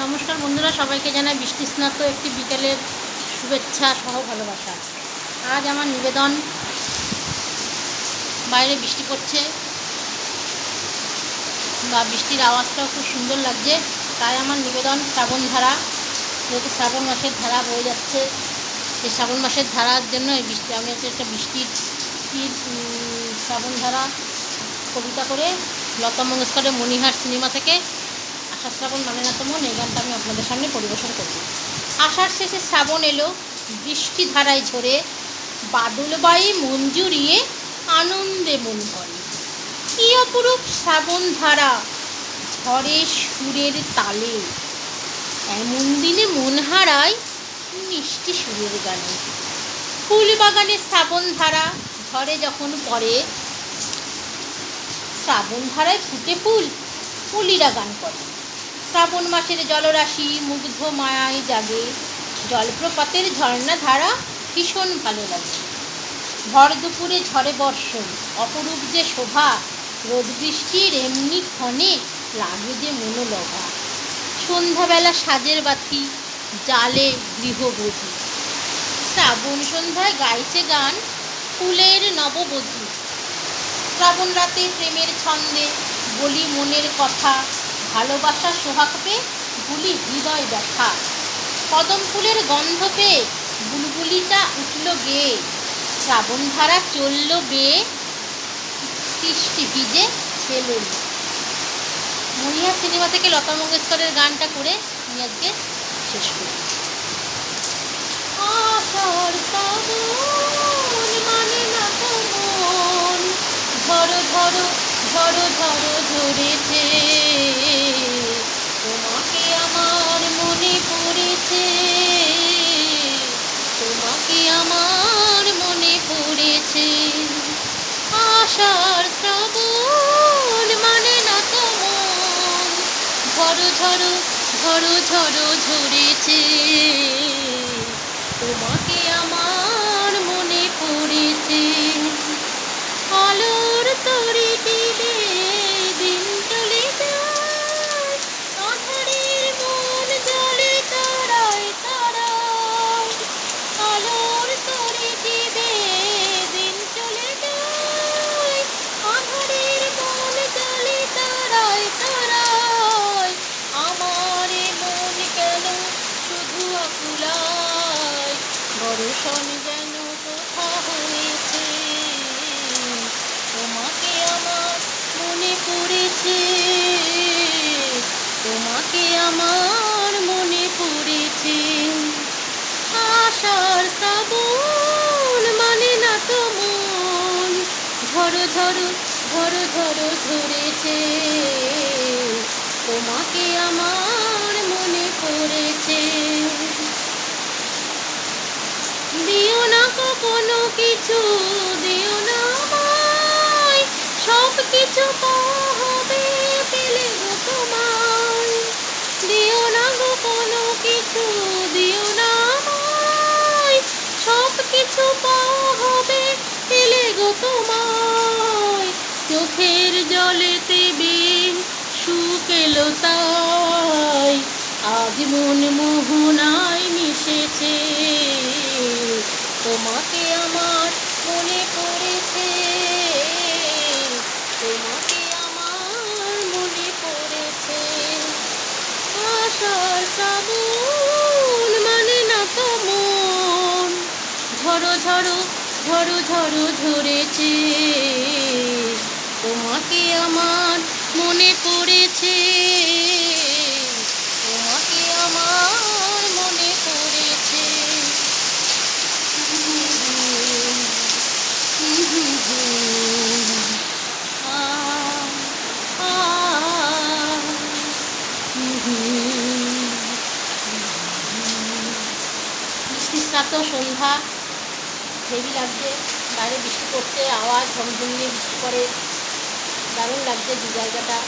নমস্কার বন্ধুরা, সবাইকে জানাই বৃষ্টি স্নাত একটি বিকেলের শুভেচ্ছা সহ ভালোবাসা। আজ আমার নিবেদন, বাইরে বৃষ্টি পড়ছে বা বৃষ্টির আওয়াজটাও খুব সুন্দর লাগছে, তাই আমার নিবেদন শ্রাবণ ধারা, যেহেতু শ্রাবণ মাসের ধারা বয়ে যাচ্ছে, এই শ্রাবণ মাসের ধারার জন্য এই বৃষ্টি, আমি একটা বৃষ্টির শ্রাবণ ধারা কবিতা করে লতা মঙ্গেশকরের মণিহার সিনেমা থেকে শ্রাবণ মানে না তো মন, এই গানটা আমি আপনাদের সামনে পরিবেশন করব আষাঢ় শেষে শ্রাবণ এলো, বৃষ্টি ধারায় ঝরে বাদলবাই মঞ্জুরিয়ে আনন্দে মন করে কি অপরূপ শ্রাবণ ধারা, ঝড়ে সুরের তালে। এমন দিনে মন হারায় মিষ্টি সুরের গানে। ফুল বাগানে শ্রাবণ ধারা, ঝড়ে যখন পড়ে, শ্রাবণ ধারায় ফুটে ফুল, ফুলিরা গান করে। শ্রাবণ মাসের জলরাশি, মুগ্ধ মায়ায় জাগে। জলপ্রপাতের ঝর্ণা ধারা ভীষণ ভালো লাগে। ভর দুপুরে ঝড়ে বর্ষণ, অপরূপ যে শোভা, রোদ বৃষ্টির এমনি ক্ষণে লাগে যে মনোলভা সন্ধ্যাবেলা সাজের বাতি, জালে গৃহবধূ। শ্রাবণ সন্ধ্যায় গাইছে গান, ফুলের নববধূ। শ্রাবণ রাতে প্রেমের ছন্দে বলি মনের কথা ভালোবাসা সোহাগ পেয়ে ভুলি হৃদয় ব্যথা। কদম ফুলের গন্ধ পেয়ে বুলবুলিটা উঠল গে শ্রাবণ ধারা চলল বেয়ে। বৃষ্টি ভিজে ছেলুন মনিয়া সিনেমা থেকে লতা মঙ্গেশকরের গানটা করে আমি আজকে শেষ করি। আষাঢ় শ্রাবণ মানে না মন ঝরেছে। আষাঢ় শ্রাবণ মানে না তো মন ঝড়ো ঝড়ো ঝড়ো ঝড়ো ঝরেছে। যেন কোথা হয়েছে তোমাকে আমার মনে পড়েছে তোমাকে আমার মনে পড়েছে আশার শ্রাবণ মানে না তো মন ঝড়ো ঝড়ো ঝড়ো ঝড়ো তোমাকে আমার মনে পড়েছে দিও না কোনো কিছু, দিও না আমায়। সব কিছু পাওয়া হবে পেলে গো তোমায়। দিও না গো কোনো কিছু, দিও না আমায়। সব কিছু পাওয়া হবে পেলে গো তোমায়। চোখের জলেতে সুখ এলো তাই। আজ মন মোহনায় মিশেছে তোমাকে আমার মনে পড়েছে। তোমাকে আমার মনে পড়েছে। আশার শ্রাবণ মানে না তো মন। ঝড়ো ঝড়ো ঝড়ো ঝড়ো ঝরেছে। তোমাকে আমার মনে পড়েছে। স্নাত সন্ধ্যা, হেভি লাগছে। বাইরে বৃষ্টি পড়ছে, আওয়াজ ঝমঝমিয়ে বৃষ্টি পড়ে। দারুণ লাগছে যে জায়গাটা।